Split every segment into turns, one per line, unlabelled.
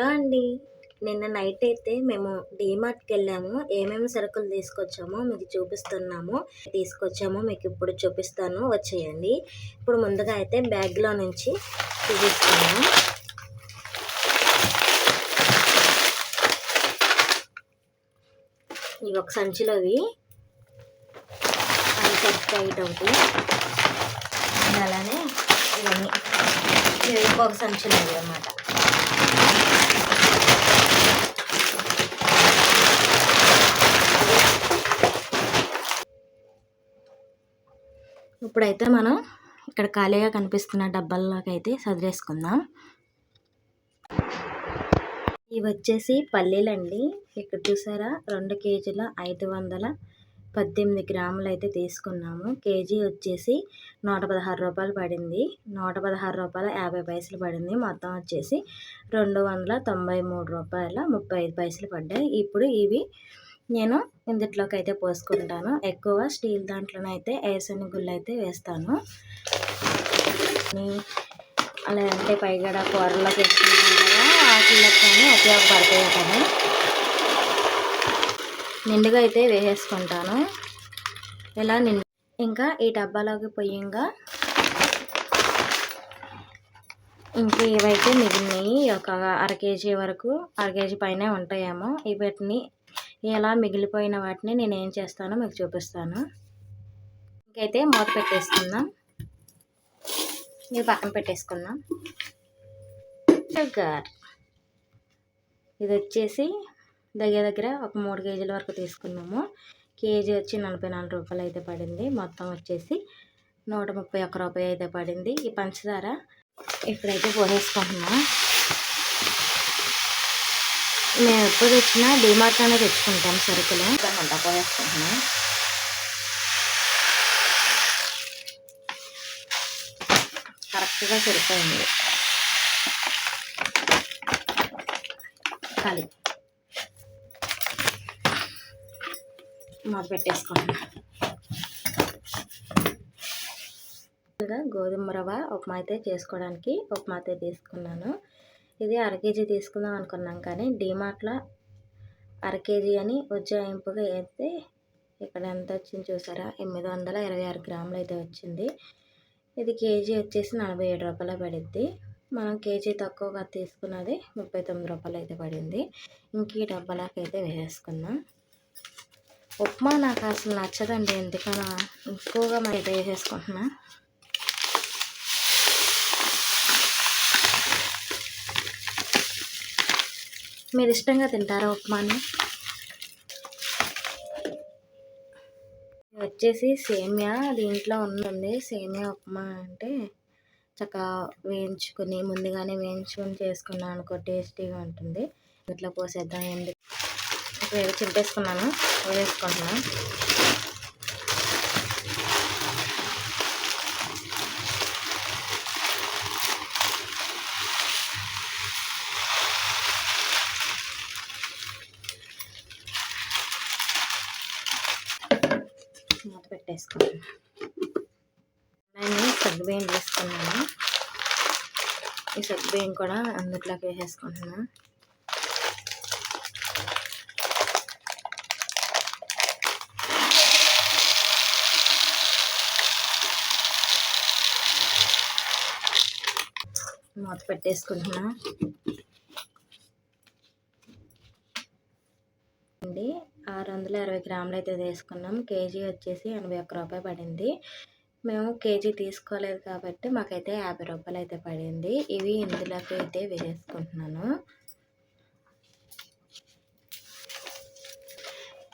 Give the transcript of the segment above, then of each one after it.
Hello అండి? నిన్న night అయితే మేము డీమార్ట్కి వెళ్ళాము. ఏమేమి సరుకులు తీసుకొచ్చామో మీకు చూపిస్తున్నాము. తీసుకొచ్చామో మీకు ఇప్పుడు చూపిస్తాను. వచ్చేయండి. ఇప్పుడు ముందుగా అయితే బ్యాగ్లో నుంచి చూపిస్తాను ఇవి ఒక సంచిలోవి అది సెట్ ఒకటి అలానే ఇవన్నీ. ఇవి ఒక సంచిలోవి అన్నమాట. ఇప్పుడైతే మనం ఇక్కడ ఖాళీగా కనిపిస్తున్న డబ్బాల్లోకైతే సదిరేసుకుందాం. ఇవి వచ్చేసి పల్లీలండి. ఇక్కడ చూసారా? రెండు కేజీల ఐదు వందల పద్దెనిమిది గ్రాములు అయితే తీసుకున్నాము. కేజీ వచ్చేసి నూట పదహారు రూపాయలు పడింది. నూట పదహారు రూపాయల యాభై పైసలు పడింది. మొత్తం వచ్చేసి రెండు వందల తొంభై మూడు రూపాయల ముప్పై ఐదు పైసలు పడ్డాయి. ఇప్పుడు ఇవి నేను ఇందుట్లోకి అయితే పోసుకుంటాను. ఎక్కువ స్టీల్ దాంట్లోనైతే ఏసని గుళ్ళు అయితే వేస్తాను అలా అంటే పైగడ కూరలోకి వేసుకుంటాం కదా వాటిల్లో కానీ ఉపయోగపడతాయి కదా. నిండుగా అయితే వేసేసుకుంటాను. ఇలా నిండు ఇంకా ఈ డబ్బాలోకి పొయ్యంగా ఇంకా ఇవైతే మిగిలినాయి ఒక అర కేజీ వరకు అర కేజీ పైన ఉంటాయేమో. ఇవన్నీ ఇలా మిగిలిపోయిన వాటిని నేను ఏం చేస్తానో మీకు చూపిస్తాను. ఇంకైతే మూత పెట్టేసుకుందాం. ఇది పక్కన పెట్టేసుకుందాం. షుగర్. ఇది వచ్చేసి దగ్గర దగ్గర ఒక మూడు కేజీల వరకు తీసుకున్నాము. కేజీ వచ్చి నలభై నాలుగు రూపాయలు అయితే పడింది. మొత్తం వచ్చేసి నూట ముప్పై ఒక్క రూపాయి అయితే పడింది. ఈ పంచదార ఇప్పుడైతే పోసేసుకుంటున్నాం. మేము ఎప్పుడు తెచ్చినా డిమార్ట్లోనే తెచ్చుకుంటాం సరుకులు. డబ్బా వేసుకుంటున్నాం కరెక్ట్గా సరిపోయింది. కలి. మూత పెట్టేసుకున్నాం గోధుమ రవ్వ ఉప్మా అయితే చేసుకోవడానికి ఉప్మా అయితే తీసుకున్నాను. ఇది అర కేజీ తీసుకుందాం అనుకున్నాం కానీ డీమార్ట్లో అర కేజీ అని ఉజ్జాయింపుగా వేస్తే ఇక్కడ ఎంత వచ్చింది చూసారా? ఎనిమిది వందల ఇరవై ఆరు గ్రాములు అయితే వచ్చింది. ఇది కేజీ వచ్చేసి నలభై ఏడు రూపాయలు పడిద్ది మనం కేజీ తక్కువగా తీసుకున్నది ముప్పై తొమ్మిది రూపాయలు అయితే పడింది. ఇంక ఈ డబ్బాలకి అయితే వేసేసుకుందాం. ఉప్మా నాకు అసలు నచ్చదండి ఎందుకన్నా ఎక్కువగా మరి అయితే వేసేసుకుంటున్నా. మీరు ఇష్టంగా తింటారా ఉప్మాని? వచ్చేసి సేమియా దీంట్లో ఉంటుంది సేమియా ఉప్మా అంటే చక్కగా వేయించుకుని ముందుగానే వేయించుకొని చేసుకున్నాను అనుకో టేస్టీగా ఉంటుంది. ఇట్లా పోసేద్దాం ఎందుకు? ఇప్పుడు చింపేసుకున్నాను వేసుకుంటున్నాను మూత నేను సగ్గుబియ్యం వేసుకున్నాను. ఈ సగ్గుబియ్యం కూడా అందులోకి వేసేసుకుంటున్నాను మూత పెట్టేసుకుంటున్నాను అండి. ఆరు వందల ఇరవై గ్రాములు అయితే తీసుకున్నాం. కేజీ వచ్చేసి ఎనభై ఒక్క రూపాయి పడింది. మేము కేజీ తీసుకోలేదు కాబట్టి మాకైతే యాభై రూపాయలు అయితే పడింది. ఇవి ఇందులోకి అయితే వేసేసుకుంటున్నాను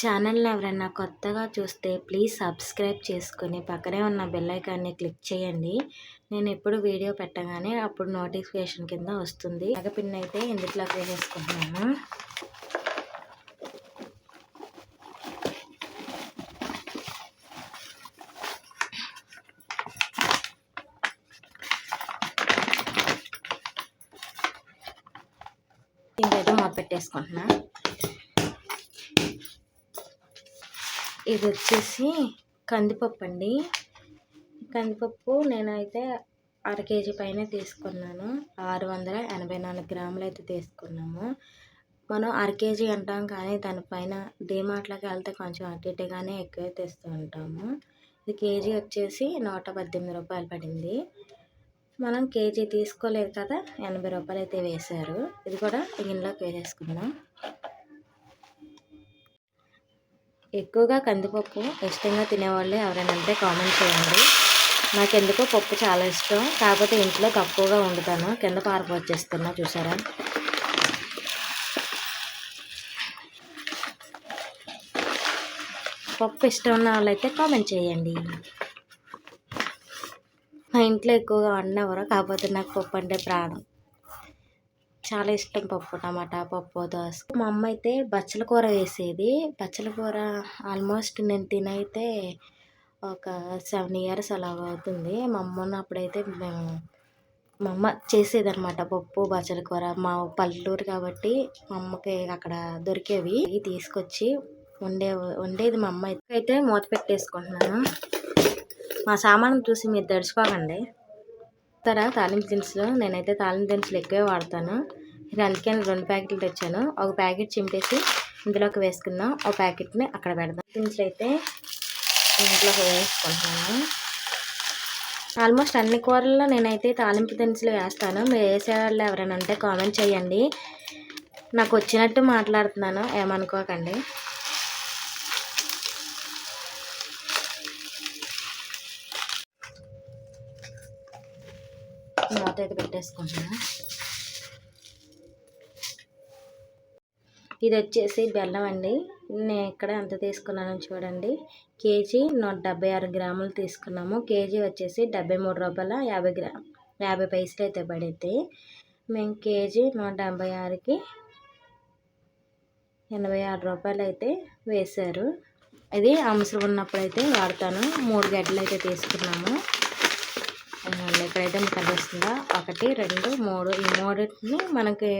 ఛానల్ని ఎవరైనా కొత్తగా చూస్తే ప్లీజ్ సబ్స్క్రైబ్ చేసుకొని పక్కనే ఉన్న బెల్లైకాన్ని క్లిక్ చేయండి. నేను ఎప్పుడు వీడియో పెట్టగానే అప్పుడు నోటిఫికేషన్ కింద వస్తుంది. పిన్ అయితే ఇందులోకి వేసేసుకుంటున్నాను ఇంకైతే మొదలు పెట్టేసుకుంటున్నా. ఇది వచ్చేసి కందిపప్పు అండి కందిపప్పు నేనైతే అర కేజీ పైన తీసుకున్నాను. ఆరు వందల ఎనభై నాలుగు గ్రాములు అయితే తీసుకున్నాము. మనం అర కేజీ అంటాం కానీ దానిపైన డీమార్ట్లోకి వెళ్తే కొంచెం అటు ఇటుగానే ఎక్కువ తెస్తూ ఉంటాము. ఇది కేజీ వచ్చేసి నూట పద్దెనిమిది రూపాయలు పడింది. మనం కేజీ తీసుకోలేదు కదా ఎనభై రూపాయలు అయితే వేశారు. ఇది కూడా గిన్నెలోకి వేసేసుకుందాం. ఎక్కువగా కందిపప్పు ఇష్టంగా తినేవాళ్ళు ఎవరైనా అంటే కామెంట్ చేయండి. నాకు ఎందుకో పప్పు చాలా ఇష్టం. కాకపోతే ఇంట్లో తక్కువగా వండుతాను. కింద పారకు వచ్చేస్తున్నా చూసారా? పప్పు ఇష్టం ఉన్న వాళ్ళైతే కామెంట్ చేయండి. మా ఇంట్లో ఎక్కువగా వండినవరు కాకపోతే నాకు పప్పు అంటే ప్రాణం. చాలా ఇష్టం పప్పు టమాటా పప్పు దోస. మా అమ్మ అయితే బచ్చల కూర వేసేది బచ్చల కూర ఆల్మోస్ట్ నేను తినైతే ఒక సెవెన్ ఇయర్స్ అలా అవుతుంది. మా అమ్మ ఉన్నప్పుడైతే మేము మా అమ్మ చేసేదనమాట పప్పు బచ్చల కూర. మా పల్లెటూరు కాబట్టి మా అమ్మకి అక్కడ దొరికేవి. తీసుకొచ్చి వండే వండేది మా అమ్మ అయితే మూత పెట్టేసుకుంటున్నాను. మా సామాను చూసి మీరు తడిచిపోకండి. తర తాలింపు దినుసులు నేనైతే తాలింపు దినుసులు ఎక్కువే వాడతాను. ఇది అందుకే నేను రెండు ప్యాకెట్లు తెచ్చాను. ఒక ప్యాకెట్ చింపేసి ఇందులోకి వేసుకుందాం. ఒక ప్యాకెట్ని అక్కడ పెడదాం. దినుసులు అయితే ఇంట్లోకి వేసుకుంటున్నాను. ఆల్మోస్ట్ అన్ని కూరల్లో నేనైతే తాలింపు దినుసులు వేస్తాను. మీరు వేసేవాళ్ళు ఎవరైనా ఉంటే కామెంట్ చేయండి. నాకు వచ్చినట్టు మాట్లాడుతున్నాను. ఏమనుకోకండి. మూత అయితే పెట్టేసుకుంటున్నా. ఇది వచ్చేసి బెల్లం అండి. నేను ఇక్కడ ఎంత తీసుకున్నానో చూడండి. కేజీ నూట డెబ్బై ఆరు గ్రాములు తీసుకున్నాము. కేజీ వచ్చేసి డెబ్బై మూడు రూపాయల యాభై గ్రా యాభై పైసలు అయితే పడింది. మేము కేజీ నూట డెబ్బై ఆరుకి ఎనభై ఆరు రూపాయలు అయితే వేశారు. ఇది అవసరం ఉన్నప్పుడు అయితే వాడతాను. మూడు గడ్డలు అయితే తీసుకున్నాము. ఇక్కడైతే మీకు కనిపిస్తుందా ఒకటి రెండు మూడు. ఈ మూడింటిని మనకి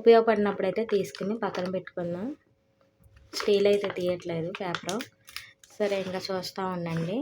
ఉపయోగపడినప్పుడు అయితే తీసుకుని పక్కన పెట్టుకుందాం. స్టీల్ అయితే తీయట్లేదు పేపర్. సరే ఇంకా చూస్తూ ఉండండి.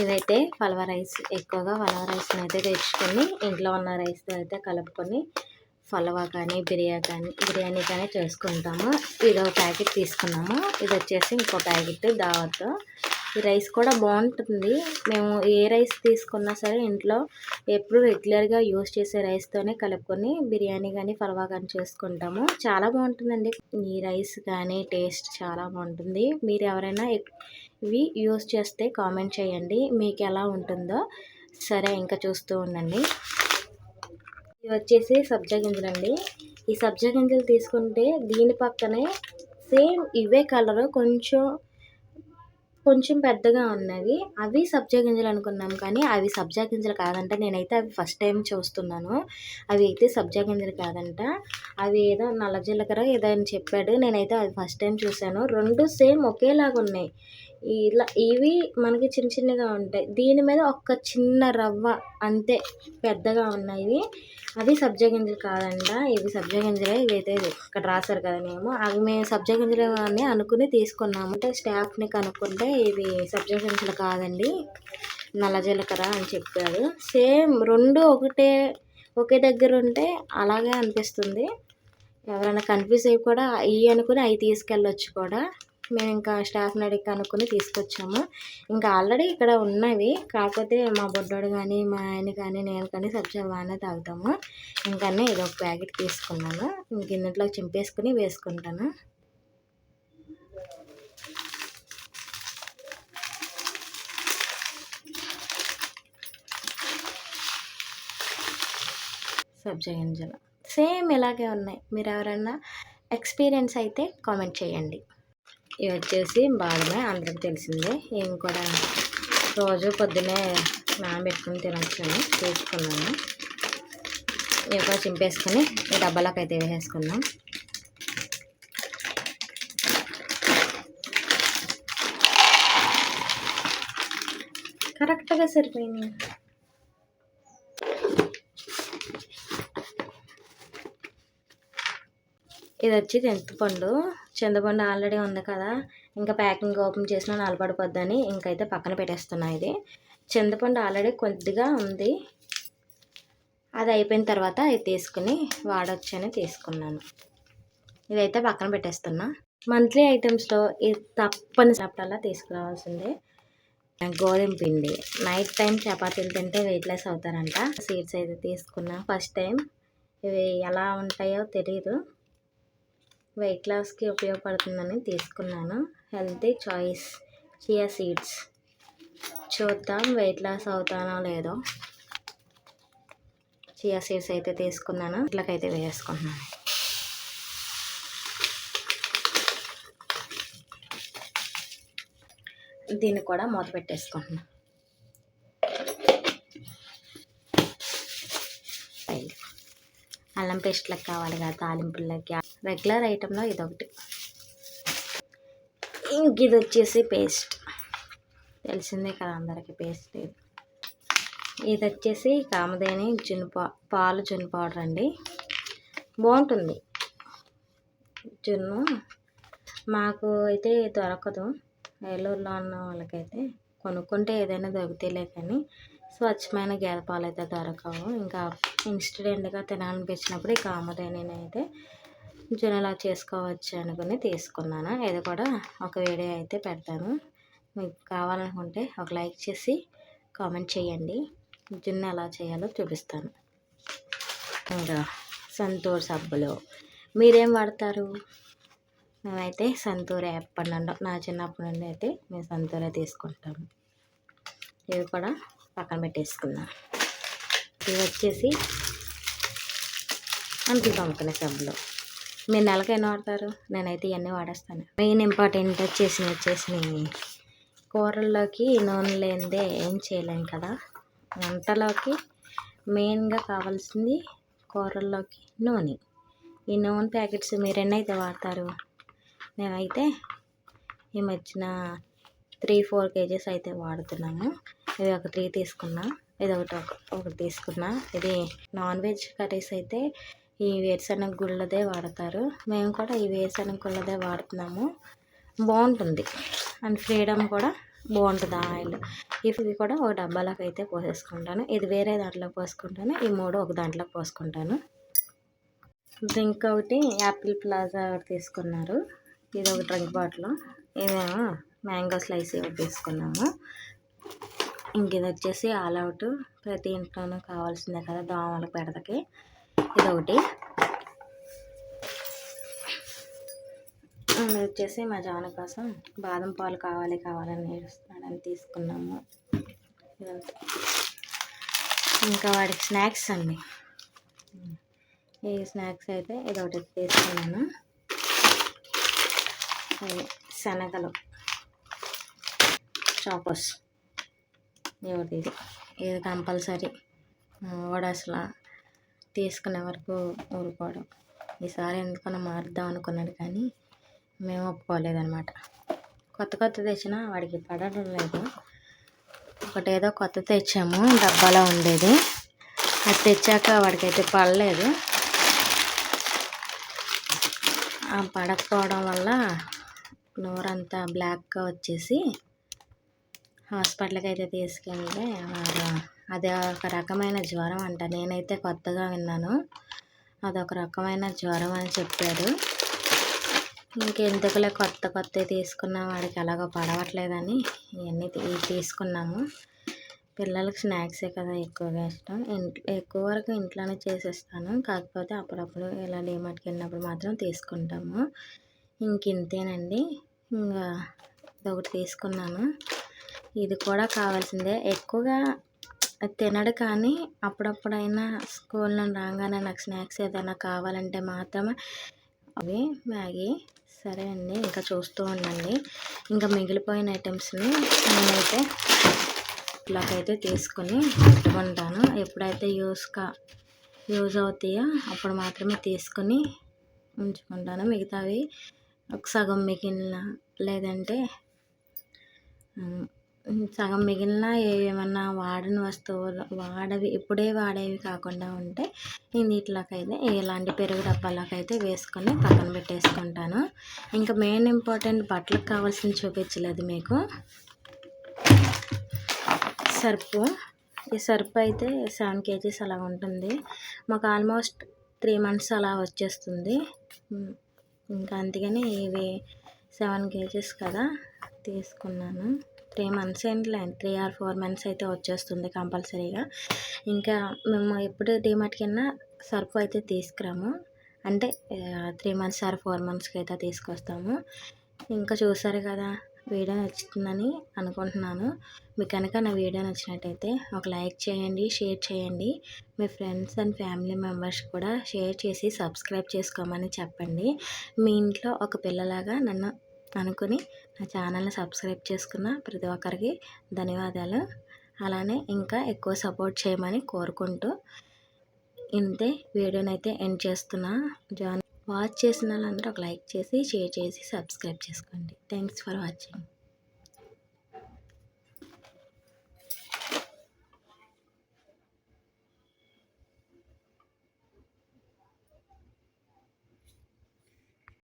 ఇదైతే పలవ రైస్. ఎక్కువగా పలవ రైస్ని అయితే తెచ్చుకొని ఇంట్లో ఉన్న రైస్తో అయితే కలుపుకొని ఫలవా కానీ బిర్యానీ కానీ బిర్యానీ కానీ చేసుకుంటాము. ఇది ఒక ప్యాకెట్ తీసుకున్నాము. ఇది వచ్చేసి ఇంకో ప్యాకెట్ దావత్. ఈ రైస్ కూడా బాగుంటుంది. మేము ఏ రైస్ తీసుకున్నా సరే ఇంట్లో ఎప్పుడు రెగ్యులర్గా యూస్ చేసే రైస్తోనే కలుపుకొని బిర్యానీ కానీ పర్వా కానీ చేసుకుంటాము. చాలా బాగుంటుందండి. ఈ రైస్ కానీ టేస్ట్ చాలా బాగుంటుంది. మీరు ఎవరైనా ఇవి యూస్ చేస్తే కామెంట్ చేయండి. మీకు ఎలా ఉంటుందో సరే ఇంకా చూస్తూ ఉండండి. ఇవి వచ్చేసి సబ్జా గింజలండి ఈ సబ్జా గింజలు తీసుకుంటే దీని పక్కనే సేమ్ ఇవే కలర్. కొంచెం కొంచెం పెద్దగా ఉన్నవి. అవి సబ్జా గింజలు అనుకున్నాం కానీ అవి సబ్జా గింజలు కాదంట. నేనైతే అవి ఫస్ట్ టైం చూస్తున్నాను. అవి అయితే సబ్జా గింజలు కాదంట. అవి ఏదో నల్ల జీలకర్ర ఏదో అని చెప్పాడు. నేనైతే అవి ఫస్ట్ టైం చూశాను. రెండు సేమ్ ఒకేలాగా ఉన్నాయి ఇలా ఇవి మనకి చిన్న చిన్నగా ఉంటాయి. దీని మీద ఒక చిన్న రవ్వ అంతే పెద్దగా ఉన్నాయి. అవి సబ్జా గింజలు కాదంట. ఇవి సబ్జా గింజలే. ఇవైతే ఇక్కడ రాశారు కదా మేము. అవి మేము సబ్జా గింజలు అని అనుకుని తీసుకున్నాము. అంటే స్టాఫ్ని కనుక్కుంటే ఇవి సబ్జా గింజలు కాదండి. నల్ల జీలకర్ర అని చెప్పారు. సేమ్ రెండు ఒకటే ఒకే దగ్గర ఉంటే అలాగే అనిపిస్తుంది. ఎవరైనా కన్ఫ్యూజ్ అయ్యి కూడా అవి అనుకుని అవి తీసుకెళ్ళొచ్చు కూడా. మేము ఇంకా స్టాఫ్ని అడిగి కనుక్కొని తీసుకొచ్చాము. ఇంకా ఆల్రెడీ ఇక్కడ ఉన్నవి. కాకపోతే మా బొడ్డోడు కానీ మా ఆయన కానీ నేను కానీ సబ్జా బాగానే తాగుతాము. ఇంకా ఇది ఒక ప్యాకెట్ తీసుకున్నాను. ఇంక ఇందులో చింపేసుకుని వేసుకుంటాను. సబ్జా గింజలు. సేమ్ ఇలాగే ఉన్నాయి. మీరు ఎవరన్నా ఎక్స్పీరియన్స్ అయితే కామెంట్ చేయండి. ఇవి వచ్చేసి బాదమే అందరికి తెలిసిందే. ఏం కూడా రోజు పొద్దునే నానబెట్టుకుని తినొచ్చాను తీసుకున్నాను. ఇవి కూడా చింపేసుకొని ఈ అయితే వేసేసుకున్నాం కరెక్ట్గా సరిపోయింది. ఇది వచ్చి చింతపండు చింతపండు ఆల్రెడీ ఉంది కదా. ఇంకా ప్యాకింగ్ ఓపెన్ చేసినా నలబడిపోద్దని ఇంకైతే పక్కన పెట్టేస్తున్నా ఇది. చింతపండు ఆల్రెడీ కొద్దిగా ఉంది. అది అయిపోయిన తర్వాత అది తీసుకుని వాడొచ్చని తీసుకున్నాను. ఇదైతే పక్కన పెట్టేస్తున్నా. మంత్లీ ఐటమ్స్లో ఇది తప్పనిసరిలా తీసుకురావాల్సిందే. గోధుమ పిండి. నైట్ టైం చపాతీలు తింటే వెయిట్ లెస్ అవుతారంట. సీడ్స్ అయితే తీసుకున్నా. ఫస్ట్ టైం ఇవి ఎలా ఉంటాయో తెలియదు వెయిట్ లాస్కి ఉపయోగపడుతుందని తీసుకున్నాను. హెల్తీ చాయిస్ చియా సీడ్స్ చూద్దాం వెయిట్ లాస్ అవుతానో లేదో. చియా సీడ్స్ అయితే తీసుకున్నాను. ఇట్లకైతే వేసుకుంటున్నాను. దీన్ని కూడా మూత పెట్టేసుకుంటున్నాను. అల్లం పేస్ట్లకు కావాలి కదా తాలింపులకి రెగ్యులర్ ఐటెంలో ఇదొకటి. ఇంక ఇది వచ్చేసి పేస్ట్. తెలిసిందే కదా అందరికీ పేస్ట్ ఇది. ఇది వచ్చేసి కామధేని జున్ను పా పాలు జున్ను పౌడర్ అండి. బాగుంటుంది. జున్ను మాకు అయితే దొరకదు. ఏలూరులో ఉన్న వాళ్ళకైతే కొనుక్కుంటే ఏదైనా దొరుకుతాయిలే కానీ స్వచ్ఛమైన గేదె పాలు అయితే దొరకవు. ఇంకా ఇన్స్టెంట్గా తినాలనిపించినప్పుడు ఈ కామధేని అయితే జున్నులా చేసుకోవచ్చు అనుకుని తీసుకున్నాను. ఇది కూడా ఒక వీడియో అయితే పెడతాను. మీకు కావాలనుకుంటే ఒక లైక్ చేసి కామెంట్ చేయండి. జున్ను ఎలా చేయాలో చూపిస్తాను. ఇంకా సంతూర్ సబ్బులు. మీరేం వాడతారు? మేమైతే సంతూర్ ఎప్పటి నుండో నా చిన్నప్పటి నుండి అయితే మేము సంతూరే తీసుకుంటాము. ఇవి కూడా పక్కన పెట్టేసుకుందాం ఇవి వచ్చేసి అంట్లు తోముకునే సబ్బులు. మీరు నెలకైనా వాడతారు. నేనైతే ఇవన్నీ వాడేస్తాను. మెయిన్ ఇంపార్టెంట్ వచ్చేసి వచ్చేసి కూరల్లోకి నూనె లేనిదే ఏం చేయలేం కదా. వంటలోకి మెయిన్గా కావాల్సింది కూరల్లోకి నూనె. ఈ నూనె ప్యాకెట్స్ మీరు ఎన్నైతే వాడతారు? మేమైతే ఈ మధ్యన త్రీ ఫోర్ కేజెస్ అయితే వాడుతున్నాము ఇది ఒక త్రీ తీసుకున్నా ఇది ఒకటి ఒకటి తీసుకున్నా. ఇది నాన్ వెజ్ కర్రీస్ అయితే ఈ వేరుశనగ గుళ్ళదే వాడతారు. మేము కూడా ఈ వేరుశనగ గుళ్ళదే వాడుతున్నాము. బాగుంటుంది. అండ్ ఫ్రీడమ్ కూడా బాగుంటుంది ఆయిల్. ఇవి కూడా ఒక డబ్బాలోకి అయితే పోసేసుకుంటాను. ఇది వేరే దాంట్లో పోసుకుంటాను. ఈ మూడు ఒక దాంట్లో పోసుకుంటాను. డ్రింక్ ఒకటి యాపిల్ ప్లాజా ఒకటి తీసుకున్నారు. ఇది ఒక డ్రింక్ బాటిల్. ఇదేమో మ్యాంగో స్లైస్ ఒకటి తీసుకున్నాము. ఇంక ఇది వచ్చేసి ఆల్ అవుట్. ప్రతి ఇంట్లోనూ కావాల్సిందే కదా దోమల పెడతకి. ఇదొకటి. వచ్చేసి మా జాన కోసం బాదం పాలు కావాలి కావాలని నేర్చుకున్నాడని తీసుకున్నాము. ఇదంతా. ఇంకా వాడికి స్నాక్స్ అండి. ఈ స్నాక్స్ అయితే ఇదొకటి తీసుకున్నాను. శనగలు. చాకోస్. ఒకటి ఇది. ఇది కంపల్సరీ. వడాసులా తీసుకునే వరకు ఊరుకోవడం. ఈసారి ఎందుకన్నా మారుద్దాం అనుకున్నాడు కానీ మేము ఒప్పుకోలేదనమాట కొత్త కొత్త తెచ్చినా వాడికి పడడం లేదు. ఒకటేదో కొత్త తెచ్చాము డబ్బాలో ఉండేది. అది తెచ్చాక వాడికైతే పడలేదు. ఆ పడకపోవడం వల్ల నోరంతా బ్లాక్గా వచ్చేసి హాస్పిటల్కి అయితే తీసుకెళ్తే వాడు అది ఒక రకమైన జ్వరం అంట. నేనైతే కొత్తగా విన్నాను. అదొక రకమైన జ్వరం అని చెప్పారు. ఇంకెందుకులే కొత్త కొత్త తీసుకున్న వాడికి ఎలాగో పడవట్లేదని ఇవన్నీ తీ- తీసుకున్నాము. పిల్లలకి స్నాక్సే కదా ఎక్కువగా ఇష్టం. ఇంట్లో ఎక్కువ వరకు ఇంట్లోనే చేసేస్తాను. కాకపోతే అప్పుడప్పుడు ఇలా డీమార్ట్కి వెళ్ళినప్పుడు మాత్రం తీసుకుంటాము. ఇంక ఇంతేనండి. ఇంకా ఇదొకటి తీసుకున్నాను. ఇది కూడా కావాల్సిందే. ఎక్కువగా అది తినడు కానీ అప్పుడప్పుడైనా స్కూల్ నుండి రాగానే నాకు స్నాక్స్ ఏదైనా కావాలంటే మాత్రమే అవి మ్యాగీ సరే అండి ఇంకా చూస్తూ ఉండండి. ఇంకా మిగిలిపోయిన ఐటమ్స్ని నేనైతే ఇలాగైతే తీసుకొని పెట్టుకుంటాను. ఎప్పుడైతే యూస్ కా యూజ్ అవుతాయో అప్పుడు మాత్రమే తీసుకొని ఉంచుకుంటాను. మిగతావి ఒక సగం మిగిలిన లేదంటే సగం మిగిలిన ఏమన్నా వాడని వస్తువులు వాడవి ఇప్పుడే వాడేవి కాకుండా ఉంటే నేను ఇలాంటి పెరుగు డబ్బాలకైతే వేసుకొని పక్కన పెట్టేసుకుంటాను. ఇంకా మెయిన్ ఇంపార్టెంట్ బట్టలకు కావాల్సింది చూపించలేదు మీకు. సర్పు. ఈ సర్పు అయితే సెవెన్ కేజీస్ అలా ఉంటుంది. మాకు ఆల్మోస్ట్ త్రీ మంత్స్ అలా వచ్చేస్తుంది. ఇంకా అందుకని ఇవి సెవెన్ కేజీస్ కదా తీసుకున్నాను. త్రీ మంత్స్ ఏంటిలే త్రీ ఆర్ ఫోర్ మంత్స్ అయితే వచ్చేస్తుంది కంపల్సరీగా. ఇంకా మేము ఎప్పుడు డిమార్ట్కి వెళ్ళినా సర్ఫ్ అయితే తీసుకురాము. అంటే త్రీ మంత్స్ ఆర్ ఫోర్ మంత్స్కి అయితే తీసుకొస్తాము. ఇంకా చూసారు కదా వీడియో నచ్చుతుందని అనుకుంటున్నాను. మీకు కనుక నా వీడియో నచ్చినట్టయితే ఒక లైక్ చేయండి షేర్ చేయండి. మీ ఫ్రెండ్స్ అండ్ ఫ్యామిలీ మెంబర్స్ కూడా షేర్ చేసి సబ్స్క్రైబ్ చేసుకోమని చెప్పండి. మీ ఇంట్లో ఒక పిల్లలాగా నన్ను అనుకుని నా ఛానల్ని సబ్స్క్రైబ్ చేసుకున్న ప్రతి ఒక్కరికి ధన్యవాదాలు. అలానే ఇంకా ఎక్కువ సపోర్ట్ చేయమని కోరుకుంటూ ఇంతే వీడియోనైతే ఎండ్ చేస్తున్నా. జాన్ వాచ్ చేసిన వాళ్ళందరూ ఒక లైక్ చేసి షేర్ చేసి సబ్స్క్రైబ్ చేసుకోండి. Thanks for watching.